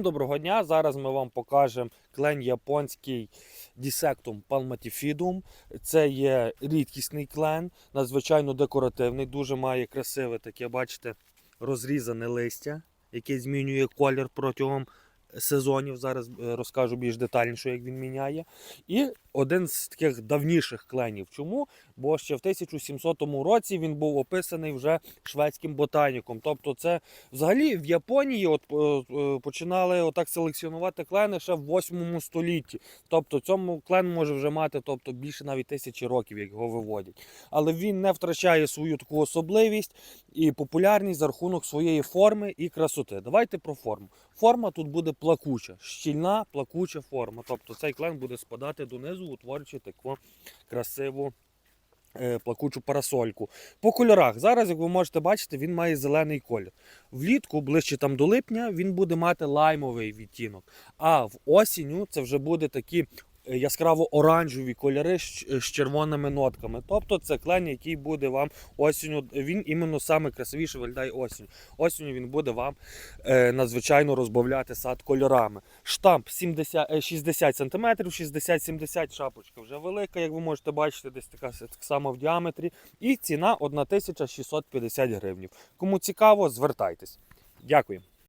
Доброго дня! Зараз ми вам покажемо клен японський Dissectum palmatifidum. Це є рідкісний клен, надзвичайно декоративний, дуже має красиве таке, бачите, розрізане листя, яке змінює колір протягом сезонів. Зараз е, розкажу більш детальніше, як він міняє. І один з таких давніших кленів. Чому? Бо ще в 1700 році він був описаний вже шведським ботаніком. Тобто, це взагалі в Японії от, е, е, починали отак селекціонувати клени ще в 8 столітті. Тобто цьому клен може вже мати тобто, більше навіть тисячі років, як його виводять. Але він не втрачає свою таку особливість і популярність за рахунок своєї форми і красоти. Давайте про форму. Форма тут буде плакуча, щільна плакуча форма. Тобто цей клен буде спадати донизу, утворюючи таку красиву е, плакучу парасольку. По кольорах. Зараз, як ви можете бачити, він має зелений колір. Влітку, ближче там до липня, він буде мати лаймовий відтінок. А в осінню це вже буде такі е, яскраво-оранжеві кольори з з червоними нотками. Тобто це клен, який буде вам осінню. Він іменно саме красивіше виглядає осінню. Осінню він буде вам е, надзвичайно розбавляти сад кольорами. Штамп 70, е, 60 см, 60-70 шапочка вже велика, як ви можете бачити, десь така так само в діаметрі. І ціна 1650 гривень. Кому цікаво, звертайтесь. Дякую.